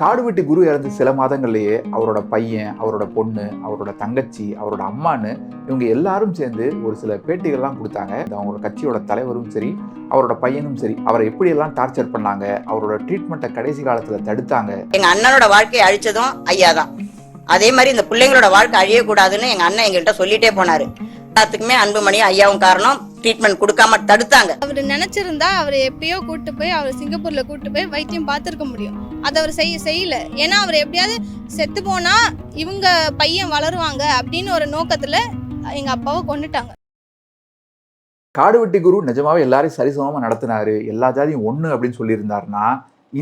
காடுவெட்டி குரு இறந்து சில மாதங்கள்லயே அவரோட பையன் அவரோட பொண்ணு அவரோட தங்கச்சி அவரோட அம்மான்னு இவங்க எல்லாரும் சேர்ந்து ஒரு சில பேட்டிகள்லாம் கொடுத்தாங்க. அவங்களோட கட்சியோட தலைவரும் சரி அவரோட பையனும் சரி அவரை எப்படியெல்லாம் டார்ச்சர் பண்ணாங்க அவரோட ட்ரீட்மெண்ட்டை கடைசி காலத்துல தடுத்தாங்க. எங்க அண்ணனோட வாழ்க்கையை அழிச்சதும் ஐயா தான் அதே மாதிரி இந்த பிள்ளைங்களோட வாழ்க்கை அழியக்கூடாதுன்னு எங்க அண்ணன் எங்கள்கிட்ட சொல்லிட்டே போனாரு. எல்லாத்துக்குமே அன்புமணியும் ஐயாவும் காரணம் ட்ரீட்மெண்ட் கொடுக்காம தடுத்தாங்க. அவர் நினைச்சிருந்தா அவர் எப்பயோ கூட்டு போய் அவர் சிங்கப்பூர்ல கூட்டு போய் வைத்தியம் பார்த்துருக்க முடியும். அதை அவர் செய்ய செய்யல. ஏன்னா அவர் எப்படியாவது செத்து போனா இவங்க பையன் வளருவாங்க அப்படின்னு ஒரு நோக்கத்துல எங்க அப்பாவை கொண்டுட்டாங்க. காடுவெட்டி குரு நிஜமாவே எல்லாரையும் சரிசமமா நடத்தினாரு. எல்லா ஜாதியும் ஒண்ணு அப்படின்னு சொல்லியிருந்தாருன்னா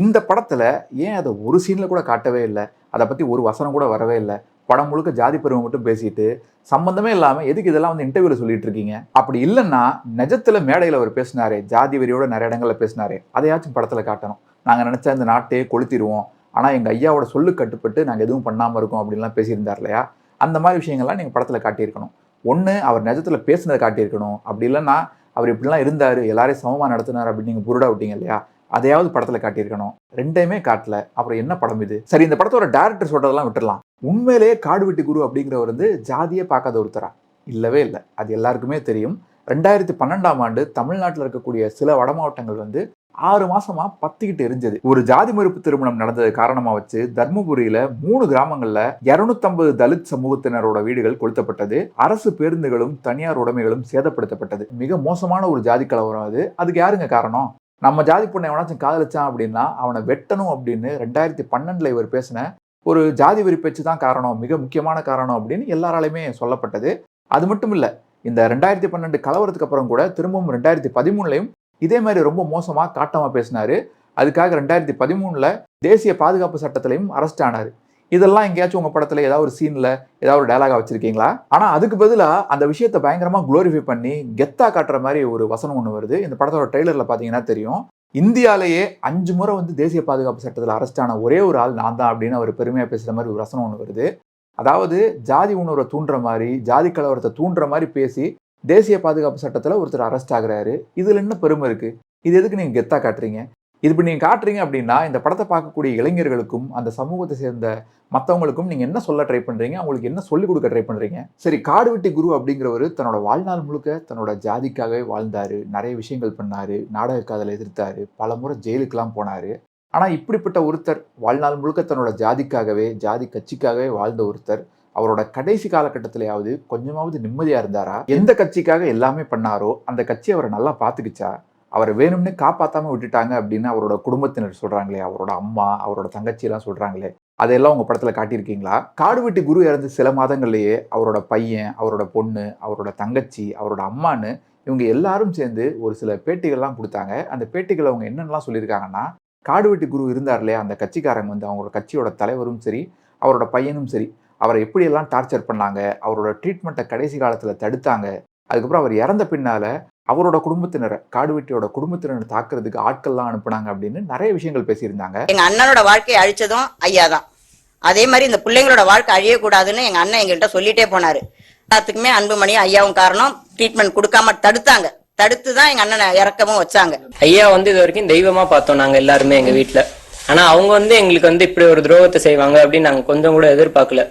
இந்த படத்துல ஏன் அதை ஒரு சீன்ல கூட காட்டவே இல்லை? அதை பத்தி ஒரு வசனம் கூட வரவே இல்லை. படம் முழுக்க ஜாதி பருவம் மட்டும் பேசிட்டு சம்பந்தமே இல்லாமல் எதுக்கு இதெல்லாம் வந்து இன்டர்வியூவில் சொல்லிட்டு இருக்கீங்க? அப்படி இல்லைன்னா நிஜத்தில் மேடையில் அவர் பேசினாரு ஜாதி வெறியோட நிறைய இடங்களில் பேசினாரு அதையாச்சும் படத்தில் காட்டணும். நாங்கள் நினச்சா இந்த நாட்டையே கொளுத்திடுவோம். ஆனால் எங்கள் ஐயாவோட சொல்லு கட்டுப்பட்டு நாங்கள் எதுவும் பண்ணாமல் இருக்கோம் அப்படின்லாம் பேசியிருந்தார் இல்லையா? அந்த மாதிரி விஷயங்கள்லாம் நீங்கள் படத்தில் காட்டியிருக்கணும். ஒன்று அவர் நிஜத்தில் பேசுனதை காட்டியிருக்கணும். அப்படி இல்லைன்னா அவர் இப்படிலாம் இருந்தார் எல்லாரையும் சமமாக நடத்தினார் அப்படின்னு நீங்கள் புருடா விட்டீங்க இல்லையா? அதையாவது படத்தில் காட்டியிருக்கணும். ரெண்டையுமே காட்டல. அப்புறம் என்ன படம் இது? சரி இந்த படத்தோட டேரக்டர் சொல்கிறதெல்லாம் விட்டுடலாம் உண்மையிலேயே காடுவெட்டி குரு அப்படிங்கிறவர் வந்து ஜாதியே பார்க்காத ஒருத்தரா? இல்லவே இல்லை. அது எல்லாருக்குமே தெரியும். ரெண்டாயிரத்தி பன்னெண்டாம் ஆண்டு தமிழ்நாட்டில் இருக்கக்கூடிய சில வட மாவட்டங்கள் வந்து ஆறு மாசமா பத்திக்கிட்டு எரிஞ்சது. ஒரு ஜாதி மறுப்பு திருமணம் நடந்தது காரணமா வச்சு தர்மபுரியில மூணு கிராமங்கள்ல 250 தலித் சமூகத்தினரோட வீடுகள் கொளுத்தப்பட்டது. அரசு பேருந்துகளும் தனியார் உடைமைகளும் சேதப்படுத்தப்பட்டது. மிக மோசமான ஒரு ஜாதி கலவரம் அது. அதுக்கு யாருங்க காரணம்? நம்ம ஜாதி பொண்ணை எவனாச்சும் காதலிச்சான் அப்படின்னா அவனை வெட்டணும் அப்படின்னு ரெண்டாயிரத்தி பன்னெண்டுல இவர் பேசின ஒரு ஜாதி வெறி பேச்சு தான் காரணம். மிக முக்கியமான காரணம் அப்படின்னு எல்லாராலையுமே சொல்லப்பட்டது. அது மட்டும் இல்ல இந்த ரெண்டாயிரத்தி பன்னெண்டு கலவரத்துக்கு அப்புறம் கூட திரும்பவும் ரெண்டாயிரத்தி பதிமூணுலையும் இதே மாதிரி ரொம்ப மோசமாக காட்டமாக பேசினார். அதுக்காக ரெண்டாயிரத்தி பதிமூணில் தேசிய பாதுகாப்பு சட்டத்திலையும் அரெஸ்ட் ஆனார். இதெல்லாம் எங்கேயாச்சும் உங்கள் படத்தில் ஏதாவது ஒரு சீனில் ஏதாவது ஒரு டைலாகாக வச்சுருக்கீங்களா? ஆனால் அதுக்கு பதிலாக அந்த விஷயத்தை பயங்கரமாக குளோரிஃபை பண்ணி கெத்தா காட்டுற மாதிரி ஒரு வசனம் ஒன்று வருது. இந்த படத்தோட ட்ரெய்லரில் பார்த்தீங்கன்னா தெரியும். இந்தியாலேயே அஞ்சு முறை வந்து தேசிய பாதுகாப்பு சட்டத்தில் அரெஸ்ட் ஆன ஒரே ஒரு ஆள் நான் தான் அப்படின்னு அவர் பெருமையாக பேசுகிற மாதிரி ஒரு வசனம் ஒன்று வருது. அதாவது ஜாதி உணர்வை தூண்டுற மாதிரி ஜாதி கலவரத்தை தூண்டுற மாதிரி பேசி தேசிய பாதுகாப்பு சட்டத்தில் ஒருத்தர் அரெஸ்ட் ஆகிறாரு. இதில் என்ன பெருமை இருக்குது இது எதுக்கு நீங்கள் கெத்தாக காட்டுறீங்க? இது இப்போ நீங்கள் காட்டுறீங்க அப்படின்னா இந்த படத்தை பார்க்கக்கூடிய இளைஞர்களுக்கும் அந்த சமூகத்தை சேர்ந்த மற்றவங்களுக்கும் நீங்கள் என்ன சொல்ல ட்ரை பண்ணுறீங்க அவங்களுக்கு என்ன சொல்லிக் கொடுக்க ட்ரை பண்ணுறீங்க சரி காடுவெட்டி குரு அப்படிங்கிறவர் தன்னோட வாழ்நாள் முழுக்க தன்னோட ஜாதிக்காகவே வாழ்ந்தார். நிறைய விஷயங்கள் பண்ணார். நாடக காதலை எதிர்த்தார். பல முறை ஜெயிலுக்கெல்லாம் போனாரு. ஆனால் இப்படிப்பட்ட ஒருத்தர் வாழ்நாள் முழுக்க தன்னோட ஜாதிக்காகவே ஜாதி கட்சிக்காகவே வாழ்ந்த ஒருத்தர் அவரோட கடைசி காலகட்டத்திலேயாவது கொஞ்சமாவது நிம்மதியா இருந்தாரா? எந்த கட்சிக்காக எல்லாமே பண்ணாரோ அந்த கட்சி அவரை நல்லா பாத்துக்குச்சா? அவரை வேணும்னு காப்பாத்தாம விட்டுட்டாங்க அப்படின்னு அவரோட குடும்பத்தினர் சொல்றாங்களே அவரோட அம்மா அவரோட தங்கச்சி எல்லாம் சொல்றாங்களே அதையெல்லாம் உங்க படத்துல காட்டியிருக்கீங்களா? காடுவெட்டி குரு இறந்து சில மாதங்கள்லேயே அவரோட பையன் அவரோட பொண்ணு அவரோட தங்கச்சி அவரோட அம்மான்னு இவங்க எல்லாரும் சேர்ந்து ஒரு சில பேட்டிகள்லாம் கொடுத்தாங்க. அந்த பேட்டிகள் அவங்க என்னென்னலாம் சொல்லியிருக்காங்கன்னா காடுவெட்டி குரு இருந்தார் இல்லையா அந்த கட்சிக்காரங்க வந்து அவங்களோட கட்சியோட தலைவரும் சரி அவரோட பையனும் சரி அவரை எப்படியெல்லாம் டார்ச்சர் பண்ணாங்க அவரோட ட்ரீட்மெண்ட்டை கடைசி காலத்துல தடுத்தாங்க அதுக்கப்புறம் அவர் இறந்த பின்னால அவரோட குடும்பத்தினரை காடுவெட்டியோட குடும்பத்தினரை தாக்குறதுக்கு ஆட்கள்லாம் அனுப்புனாங்க அப்படின்னு நிறைய விஷயங்கள் பேசியிருந்தாங்க. எங்க அண்ணனோட வாழ்க்கையை அழிச்சதும் ஐயா தான் அதே மாதிரி இந்த பிள்ளைங்களோட வாழ்க்கை அழியக்கூடாதுன்னு எங்க அண்ணன் எங்கள்கிட்ட சொல்லிட்டே போனாரு. எல்லாத்துக்குமே அன்புமணியும் ஐயாவும் காரணம். ட்ரீட்மெண்ட் கொடுக்காம தடுத்தாங்க. தடுத்து தான் எங்க அண்ணனை இறக்கவும் வச்சாங்க. ஐயா வந்து இது வரைக்கும் தெய்வமா பார்த்தோம் நாங்க எல்லாருமே எங்க வீட்ல. ஆனா அவங்க வந்து எங்களுக்கு வந்து இப்படி ஒரு துரோகத்தை செய்வாங்க அப்படின்னு நாங்க கொஞ்சம் கூட எதிர்பார்க்கல.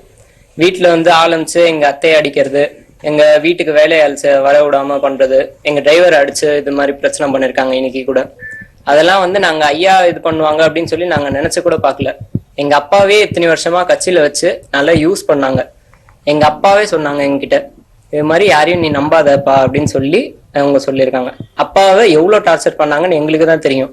வீட்டுல வந்து ஆலமிச்சு எங்க அத்தையை அடிக்கிறது எங்க வீட்டுக்கு வேலையாள் செ- வர விடாம பண்றது எங்க டிரைவர் அடிச்சு இது மாதிரி பிரச்சனை பண்ணிருக்காங்க இன்னைக்கு கூட. அதெல்லாம் வந்து நாங்க ஐயா இது பண்ணுவாங்க அப்படின்னு சொல்லி நாங்க நினைச்சு கூட பார்க்கல. எங்க அப்பாவே இத்தனை வருஷமா கட்சியில வச்சு நல்லா யூஸ் பண்ணாங்க. எங்க அப்பாவே சொன்னாங்க எங்ககிட்ட இது மாதிரி யாரையும் நீ நம்பாதப்பா அப்படின்னு சொல்லி அவங்க சொல்லியிருக்காங்க. அப்பாவை எவ்வளவு டார்ச்சர் பண்ணாங்கன்னு எங்களுக்கு தான் தெரியும்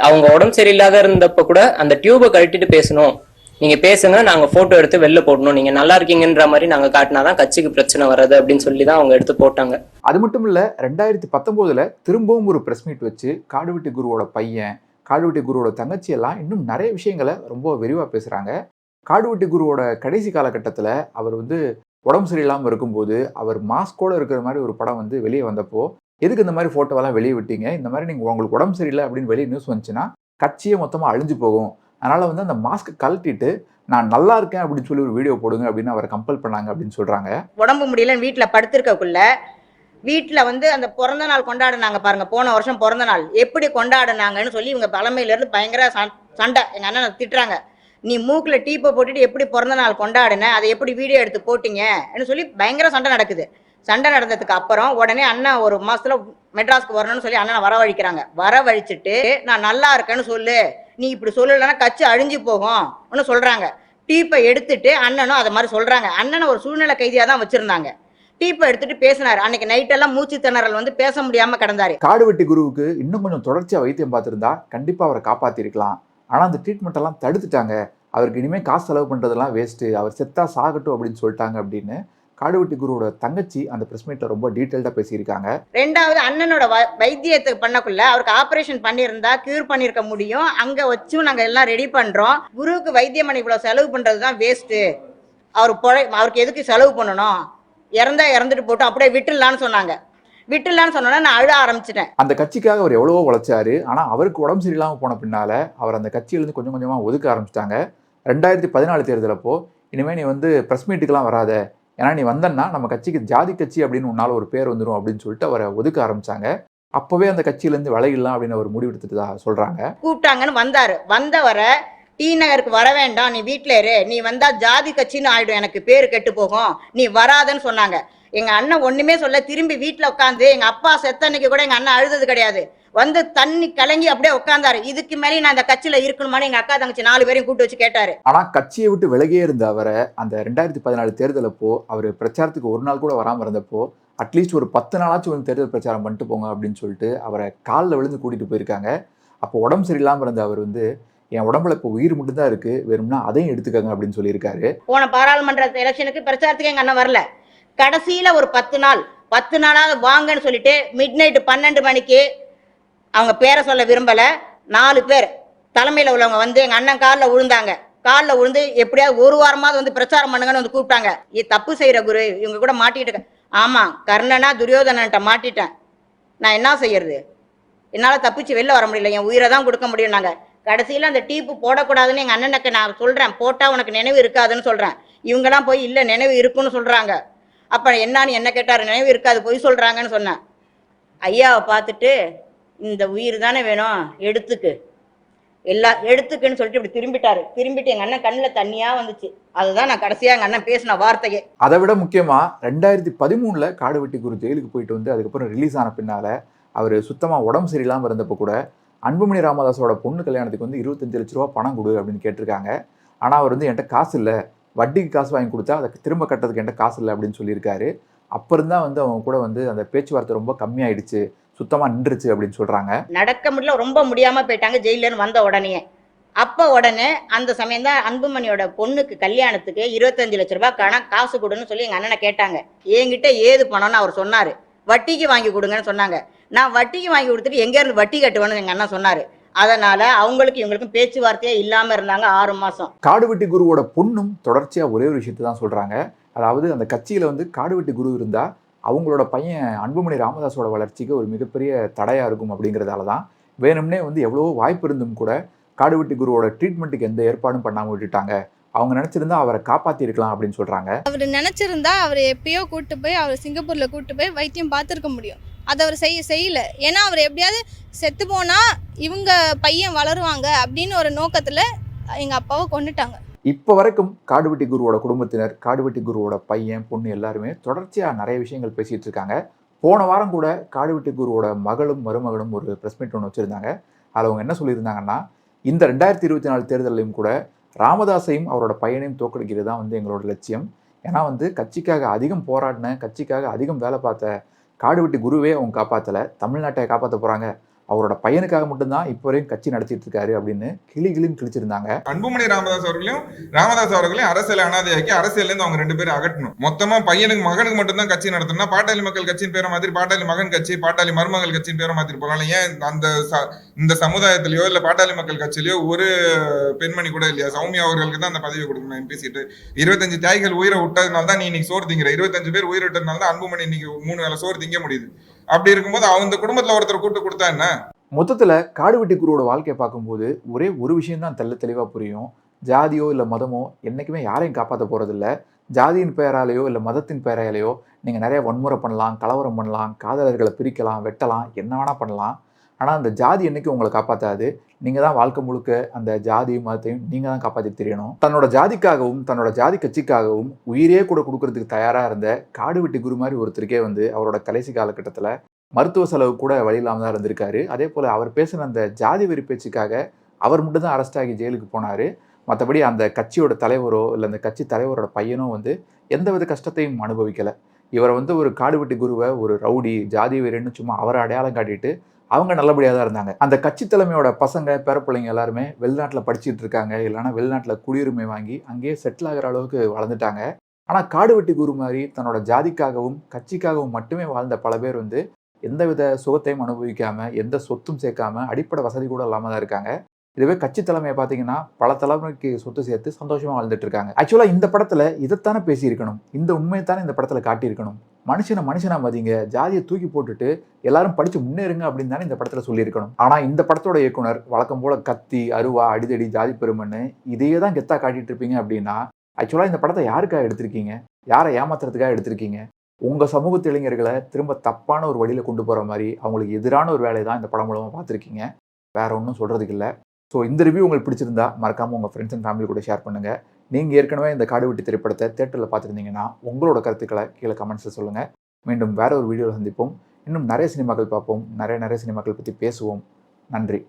அவங்க உடம்பு சரியில்லாத இருந்தப்ப கூட அந்த டியூபை கழட்டிட்டு பேசணும். நீங்க பேசுங்க நாங்க போட்டோ எடுத்து வெளில போடணும். நீங்க நல்லா இருக்கீங்கன்ற மாதிரி நாங்க காட்டினாதான் கட்சிக்கு பிரச்சனை வராது அப்படின்னு சொல்லி தான் அவங்க எடுத்து போட்டாங்க. அது மட்டும் இல்ல ரெண்டாயிரத்தி பத்தொன்பதுல திரும்பவும் ஒரு பிரஸ் மீட் வச்சு காடுவெட்டி குருவோட பையன் காடுவெட்டி குருவோட தங்கச்சி எல்லாம் இன்னும் நிறைய விஷயங்களை ரொம்ப விரிவா பேசுறாங்க. காடுவெட்டி குருவோட கடைசி காலகட்டத்தில் அவர் வந்து உடம்பு சரியில்லாமல் இருக்கும்போது அவர் மாஸ்கோட இருக்கிற மாதிரி ஒரு படம் வந்து வெளியே வந்தப்போ எதுக்கு இந்த மாதிரி ஃபோட்டோவெல்லாம் வெளியே விட்டீங்க? இந்த மாதிரி நீங்கள் உங்களுக்கு உடம்பு சரியில்லை அப்படின்னு வெளியே நியூஸ் வந்துச்சுன்னா கட்சியே மொத்தமாக அழிஞ்சு போகும். அதனால் வந்து அந்த மாஸ்க் கழட்டிட்டு நான் நல்லா இருக்கேன் அப்படின்னு சொல்லி ஒரு வீடியோ போடுங்க அப்படின்னு அவரை கம்பல் பண்ணாங்க அப்படின்னு சொல்கிறாங்க உடம்பு முடியல வீட்டில் படுத்திருக்கக்குள்ள வீட்டில் வந்து அந்த பிறந்த நாள் கொண்டாடினாங்க பாருங்கள் போன வருஷம் பிறந்த நாள். எப்படி கொண்டாடினாங்கன்னு சொல்லி இவங்க பழமையிலேருந்து பயங்கர சண்டை. எங்கள் அண்ணனை திட்டுறாங்க. நீ மூக்கில் டீப்பை போட்டுட்டு எப்படி பிறந்த நாள் கொண்டாடின? அதை எப்படி வீடியோ எடுத்து போட்டிங்கன்னு சொல்லி பயங்கர சண்டை நடக்குது. சண்டை நடந்ததுக்கு அப்புறம் உடனே அண்ணன் ஒரு மாதத்தில் மெட்ராஸ்க்கு வரணும்னு சொல்லி அண்ணனை வரவழிக்கிறாங்க. வரவழிச்சிட்டு நான் நல்லா இருக்கேன்னு சொல்லு. நீ இப்படி சொல்லலைன்னா கட்சி அழிஞ்சு போகும் சொல்றாங்க. டீப்பை எடுத்துட்டு அண்ணனும் அதை மாதிரி சொல்கிறாங்க அண்ணனை ஒரு சூழ்நிலை கைதியாக தான் வச்சுருந்தாங்க. டீப்பை எடுத்துட்டு பேசினார். அன்னைக்கு நைட்டெல்லாம் மூச்சு திணறல் வந்து பேச முடியாமல் கிடந்தார். காடுவெட்டி குருவுக்கு இன்னும் கொஞ்சம் தொடர்ச்சியாக வைத்தியம் பார்த்துருந்தா கண்டிப்பாக அவரை காப்பாற்றிருக்கலாம் ஆனால் அந்த ட்ரீட்மெண்ட் எல்லாம் தடுத்துட்டாங்க. அவருக்கு இனிமேல் காசு செலவு பண்ணுறதெல்லாம் வேஸ்ட்டு அவர் செத்தா சாகட்டும் அப்படின்னு சொல்லிட்டாங்க அப்படின்னு காடுவெட்டி குருவோட தங்கச்சி அந்த பிரஸ் மீட்ல ரொம்ப டீட்டெயில்டா பேசியிருக்காங்க. ரெண்டாவது அண்ணனோட வைத்தியத்தை பண்ணக்குள்ள அவருக்கு ஆபரேஷன் பண்ணியிருந்தா கியூர் பண்ணியிருக்க முடியும். அங்க வச்சும் நாங்க எல்லாம் ரெடி பண்றோம். குருவுக்கு வைத்தியம் இவ்வளவு செலவு பண்றது தான் வேஸ்ட் அவர் பொழை அவருக்கு எதுக்கு செலவு பண்ணணும்? இறந்தா இறந்துட்டு போட்டு அப்படியே விட்டுடலான்னு சொன்னாங்க. விட்டுடலான்னு சொன்னோன்னா நான் அழ ஆரம்பிச்சிட்டேன். அந்த கட்சிக்காக அவர் எவ்வளவோ உழைச்சாரு. ஆனா அவருக்கு உடம்பு சரியில்லாம போன பின்னால அவர் அந்த கட்சியிலிருந்து கொஞ்சம் கொஞ்சமா ஒதுக்க ஆரம்பிச்சிட்டாங்க. ரெண்டாயிரத்தி பதினாலு தேர்தலப்போ இனிமே நீ வந்து பிரஸ் மீட்டுக்கெல்லாம் வராத. ஏன்னா நீ வந்தன்னா நம்ம கட்சிக்கு ஜாதி கட்சி அப்படின்னு உன்னால் ஒரு பேர் வந்துடும் அப்படின்னு சொல்லிட்டு அவரை ஒதுக்க ஆரம்பிச்சாங்க. அப்பவே அந்த கட்சியிலேருந்து விலகிடலாம் அப்படின்னு அவர் முடிவெடுத்துட்டதா சொல்றாங்க. கூப்பிட்டாங்கன்னு வந்தாரு. வந்தவரை டி நகருக்கு வர வேண்டாம். நீ வீட்டில் இரு. நீ வந்தா ஜாதி கட்சின்னு ஆயிடும். எனக்கு பேர் கெட்டு போகும். நீ வராதன்னு சொன்னாங்க. எங்க அண்ணன் ஒண்ணுமே சொல்ல திரும்பி வீட்டில் உட்காந்து எங்க அப்பா செத்த அன்னைக்கு கூட எங்க அண்ணன் அழுதது கிடையாது. வந்து தண்ணி கலங்கி அப்படியே உட்காந்தாரு இதுக்கு மேலே நான் அந்த கட்சியில இருக்கணுமான்னு எங்க அக்கா தங்கச்சி நாலு பேரையும் கூட்டு வச்சு கேட்டாரு. ஆனா கட்சியை விட்டு விலகியே இருந்த அவரை அந்த ரெண்டாயிரத்தி பதினாலு தேர்தலப்போ அவர் பிரச்சாரத்துக்கு ஒரு நாள் கூட வராம இருந்தப்போ அட்லீஸ்ட் ஒரு பத்து நாளாச்சும் வந்து தேர்தல் பிரச்சாரம் பண்ணிட்டு போங்க அப்படின்னு சொல்லிட்டு அவரை காலில் விழுந்து கூட்டிட்டு போயிருக்காங்க. அப்போ உடம்பு சரியில்லாம இருந்த அவர் வந்து என் உடம்புல இப்போ உயிர் மட்டும்தான் இருக்கு வேணும்னா அதையும் எடுத்துக்கங்க அப்படின்னு சொல்லியிருக்காரு. போன பாராளுமன்ற எலெக்ஷனுக்கு பிரச்சாரத்துக்கு எங்க அண்ணன் வரல. கடைசியில ஒரு பத்து நாள் பத்து நாளாவது வாங்கன்னு சொல்லிட்டு மிட் நைட்டு பன்னெண்டு மணிக்கு அவங்க பேரை சொல்ல விரும்பலை. நாலு பேர். தலைமையில் உள்ளவங்க வந்து எங்கள் அண்ணன் காலில் விழுந்தாங்க காலில் விழுந்து எப்படியாவது ஒரு வாரமாவது வந்து பிரச்சாரம் பண்ணுங்கன்னு வந்து கூப்பிட்டாங்க. இது தப்பு செய்கிற குரு இவங்க கூட மாட்டிக்கிட்டு ஆமாம் கர்ணனா துரியோதனன்ட்ட மாட்டிட்டேன். நான் என்ன செய்யறது? என்னால் தப்பிச்சு வெளில வர முடியல. என் உயிரை தான் கொடுக்க முடியும் நாங்கள் கடைசியில் அந்த டீப்பு போடக்கூடாதுன்னு எங்கள் அண்ணனுக்கு நான் சொல்கிறேன் போட்டால் உனக்கு நினைவு இருக்காதுன்னு சொல்கிறேன் இவங்கெல்லாம் போய் இல்லை நினைவு இருக்குன்னு சொல்கிறாங்க அப்போ என்னான்னு என்ன கேட்டார்? நினைவு இருக்காது போய் சொல்கிறாங்கன்னு சொன்னேன். ஐயாவை பார்த்துட்டு இந்த உயிர் தானே வேணும்? எடுத்துக்கு. எல்லா எடுத்துக்குன்னு சொல்லிட்டு இப்படி திரும்பிட்டாரு. திரும்பிட்டு எங்க அண்ணன் கண்ணில் தண்ணியா வந்துச்சு. அதுதான் நான் கடைசியா எங்க அண்ணன் பேசின வார்த்தையே. அதை விட முக்கியமா ரெண்டாயிரத்தி பதிமூணுல காடுவெட்டி குரு ஜெயிலுக்கு போயிட்டு வந்து அதுக்கப்புறம் ரிலீஸ் ஆன பின்னால அவர் சுத்தமா உடம்பு சரியில்லாம இருந்தப்போ கூட அன்புமணி ராமதாஸோட பொண்ணு கல்யாணத்துக்கு வந்து இருபத்தஞ்சு லட்ச ரூபா பணம் கொடு அப்படின்னு கேட்டிருக்காங்க. ஆனா அவர் வந்து என்கிட்ட காசு இல்லை. வட்டிக்கு காசு வாங்கி கொடுத்தா அதை திரும்ப கட்டுறதுக்கு என்கிட்ட காசு இல்லை அப்படின்னு சொல்லியிருக்காரு. அப்புறம் தான் வந்து அவங்க கூட வந்து அந்த பேச்சுவார்த்தை ரொம்ப கம்மியாயிடுச்சு. சுத்தமா நின்றுச்சு அப்படின்னு சொல்றாங்க. நடக்க முடியல ரொம்ப முடியாம போயிட்டாங்க ஜெயிலன்னு வந்த உடனே. அப்ப உடனே அந்த சமயம் தான் அன்புமணியோட பொண்ணுக்கு கல்யாணத்துக்கு இருபத்தஞ்சு லட்ச ரூபாய் கணக்கு காசு கொடுன்னு சொல்லி எங்க அண்ணனை கேட்டாங்க. என்கிட்ட ஏது பணம்னு அவர் சொன்னாரு. வட்டிக்கு வாங்கி கொடுங்கன்னு சொன்னாங்க. நான் வட்டிக்கு வாங்கி கொடுத்துட்டு எங்க இருந்து வட்டி கட்டுவேன்னு எங்க அண்ணன் சொன்னாரு. அதனால அவங்களுக்கு இவங்களுக்கும் பேச்சுவார்த்தையே இல்லாம இருந்தாங்க ஆறு மாசம். காடுவெட்டி குருவோட பொண்ணும் தொடர்ச்சியா ஒரே ஒரு விஷயத்தை தான் சொல்றாங்க. அதாவது அந்த கட்சியில வந்து காடுவெட்டி குரு இருந்தா அவங்களோட பையன் அன்புமணி ராமதாஸோட வளர்ச்சிக்கு ஒரு மிகப்பெரிய தடையாக இருக்கும் அப்படிங்கிறதால தான் வேணும்னே வந்து எவ்வளவோ வாய்ப்பு இருந்தும் கூட காடுவெட்டி குருவோட ட்ரீட்மெண்ட்டுக்கு எந்த ஏற்பாடும் பண்ணாமல் விட்டுட்டாங்க. அவங்க நினச்சிருந்தா அவரை காப்பாற்றிருக்கலாம் அப்படின்னு சொல்கிறாங்க அவர் நினச்சிருந்தா அவர் எப்பயோ கூட்டு போய் அவர் சிங்கப்பூரில் கூட்டு போய் வைத்தியம் பார்த்துருக்க முடியும். அதை அவர் செய்ய செய்யல. ஏன்னா அவர் எப்படியாவது செத்து போனால் இவங்க பையன் வளருவாங்க அப்படின்னு ஒரு நோக்கத்தில் எங்கள் அப்பாவை கொண்டுட்டாங்க. இப்போ வரைக்கும் காடுவெட்டி குருவோட குடும்பத்தினர் காடுவெட்டி குருவோட பையன் பொண்ணு எல்லாருமே தொடர்ச்சியாக நிறைய விஷயங்கள் பேசிகிட்டு இருக்காங்க. போன வாரம் கூட காடுவெட்டி குருவோட மகளும் மருமகளும் ஒரு ப்ரெஸ் மீட் ஒன்று வச்சுருந்தாங்க. அதில் அவங்க என்ன சொல்லியிருந்தாங்கன்னா இந்த ரெண்டாயிரத்தி இருபத்தி நாலு தேர்தலையும் கூட ராமதாஸையும் அவரோட பையனையும் தோற்கடிக்கிறது தான் வந்து எங்களோட லட்சியம். ஏன்னா வந்து கட்சிக்காக அதிகம் போராடின கட்சிக்காக அதிகம் வேலை பார்த்த காடுவெட்டி குருவே அவங்க காப்பாற்றலை தமிழ்நாட்டை காப்பாற்ற போகிறாங்க அவரோட பையனுக்காக மட்டும்தான் இப்போ வரையும் கட்சி நடத்திட்டு இருக்காரு அப்படின்னு கிளி கிளின்னு கிழிச்சிருந்தாங்க. அன்புமணி ராமதாஸ் அவர்களையும் ராமதாஸ் அவர்களையும் அரசியல் அனாதையாக்கி அரசியல் இருந்து அவங்க ரெண்டு பேரும் அகட்டணும் மொத்தமா பையனுக்கு மகனுக்கு மட்டும்தான் கட்சி நடத்தணும்னா பாட்டாளி மக்கள் கட்சியின் பேரை மாதிரி பாட்டாளி மகன் கட்சி பாட்டாளி மருமகள் கட்சியின் பேரை மாதிரி போகலாம் ஏன் அந்த ச- இந்த சமுதாயத்திலயோ இல்ல பாட்டாளி மக்கள் கட்சியிலயோ ஒரு பெண்மணி கூட இல்லையா? சௌமியா அவர்களுக்கு தான் அந்த பதவி கொடுக்கணும் எம்பி சீட்டு இருபத்தஞ்சு தியாகிகள் உயிரை விட்டதுனால தான் நீ இன்னைக்கு சோறு திங்கிற. இருபத்தஞ்சு பேர் உயிரிட்டதுனால தான் அன்புமணி இன்னைக்கு மூணு வேலை சோறு திங்க முடியுது. அப்படி இருக்கும்போது அவங்க குடும்பத்தில் ஒருத்தர் கூட்டு கொடுத்தா என்ன? மொத்தத்தில் காடுவெட்டி குருவோட வாழ்க்கையை பார்க்கும்போது ஒரே ஒரு விஷயம் தான் தெல்ல தெளிவாக புரியும். ஜாதியோ இல்லை மதமோ என்றைக்குமே யாரையும் காப்பாற்ற போகிறதில்ல ஜாதியின் பெயராலேயோ இல்லை மதத்தின் பெயராலேயோ நீங்கள் நிறைய வன்முறை பண்ணலாம் கலவரம் பண்ணலாம் காதலர்களை பிரிக்கலாம் வெட்டலாம் என்ன வேணால் பண்ணலாம். ஆனால் அந்த ஜாதி என்றைக்கும் உங்களை காப்பாற்றாது நீங்கள் தான் வாழ்க்கை முழுக்க அந்த ஜாதியும் மதத்தையும் நீங்கள் தான் காப்பாற்றி தெரியணும். தன்னோட ஜாதிக்காகவும் தன்னோட ஜாதி கட்சிக்காகவும் உயிரே கூட கொடுக்கறதுக்கு தயாராக இருந்த காடு வெட்டி குரு மாதிரி ஒருத்தருக்கே வந்து அவரோட கடைசி காலகட்டத்தில் மருத்துவ செலவு கூட வழி இல்லாமல் தான் இருந்திருக்காரு. அதே போல் அவர் பேசின அந்த ஜாதி வெறி பேச்சுக்காக அவர் மட்டும் தான் அரெஸ்ட் ஆகி ஜெயிலுக்கு போனார். மற்றபடி அந்த கட்சியோட தலைவரோ இல்லை அந்த கட்சி தலைவரோட பையனோ வந்து எந்தவித கஷ்டத்தையும் அனுபவிக்கலை. இவரை வந்து ஒரு காடுவெட்டி குருவை ஒரு ரவுடி ஜாதி வீரன்னு சும்மா அவரை அடையாளம் காட்டிட்டு அவங்க நல்லபடியாக தான் இருந்தாங்க. அந்த கட்சி தலைமையோட பசங்க பேரப்பிள்ளைங்க எல்லாருமே வெளிநாட்டில் படிச்சுட்டு இருக்காங்க. இல்லைன்னா வெளிநாட்டில் குடியுரிமை வாங்கி அங்கேயே செட்டில் ஆகிற அளவுக்கு வளர்ந்துட்டாங்க. ஆனால் காடு வெட்டி குரு மாதிரி தன்னோட ஜாதிக்காகவும் கட்சிக்காகவும் மட்டுமே வாழ்ந்த பல பேர் வந்து எந்தவித சுகத்தையும் அனுபவிக்காமல் எந்த சொத்தும் சேர்க்காம அடிப்படை வசதி கூட இல்லாமல் தான் இருக்காங்க. இதுவே கட்சி தலைமையை பார்த்தீங்கன்னா பல தலைமுறைக்கு சொத்து சேர்த்து சந்தோஷமாக வாழ்ந்துட்டு இருக்காங்க. ஆக்சுவலாக இந்த படத்தில் இதைத்தானே பேசியிருக்கணும். இந்த உண்மையை தானே இந்த படத்தில் காட்டியிருக்கணும். மனுஷனை மனுஷனா மதிங்க ஜாதியை தூக்கி போட்டுட்டு எல்லாரும் படிச்சு முன்னேறுங்க அப்படின்னு தானே இந்த படத்துல சொல்லியிருக்கணும். ஆனா இந்த படத்தோட இயக்குனர் வழக்கம் போல கத்தி அருவா அடிதடி ஜாதி பெருமன்னு இதையே தான் கெத்தா காட்டிட்டு இருப்பீங்க அப்படின்னா ஆக்சுவலா இந்த படத்தை யாருக்காக எடுத்திருக்கீங்க? யாரை ஏமாத்துறதுக்காக எடுத்திருக்கீங்க? உங்க சமூகத்து இளைஞர்களை திரும்ப தப்பான ஒரு வழியில கொண்டு போற மாதிரி அவங்களுக்கு எதிரான ஒரு வேலையை தான் இந்த படம் மூலமா பார்த்துருக்கீங்க. வேற ஒன்றும் சொல்றதுக்கு இல்லை. ஸோ இந்த ரிவ்யூ உங்களுக்கு பிடிச்சிருந்தா மறக்காம உங்க ஃப்ரெண்ட்ஸ் அண்ட் ஃபேமிலி கூட ஷேர் பண்ணுங்க. நீங்கள் ஏற்கனவே இந்த காடு வெட்டி திரைப்படத்தை தேட்டரில் பார்த்துருந்தீங்கன்னா உங்களோட கருத்துக்களை கீழே கமெண்ட்ஸில் சொல்லுங்கள் மீண்டும் வேற ஒரு வீடியோவில் சந்திப்போம். இன்னும் நிறைய சினிமாக்கள் பார்ப்போம். நிறைய நிறைய சினிமாக்கள் பற்றி பேசுவோம். நன்றி.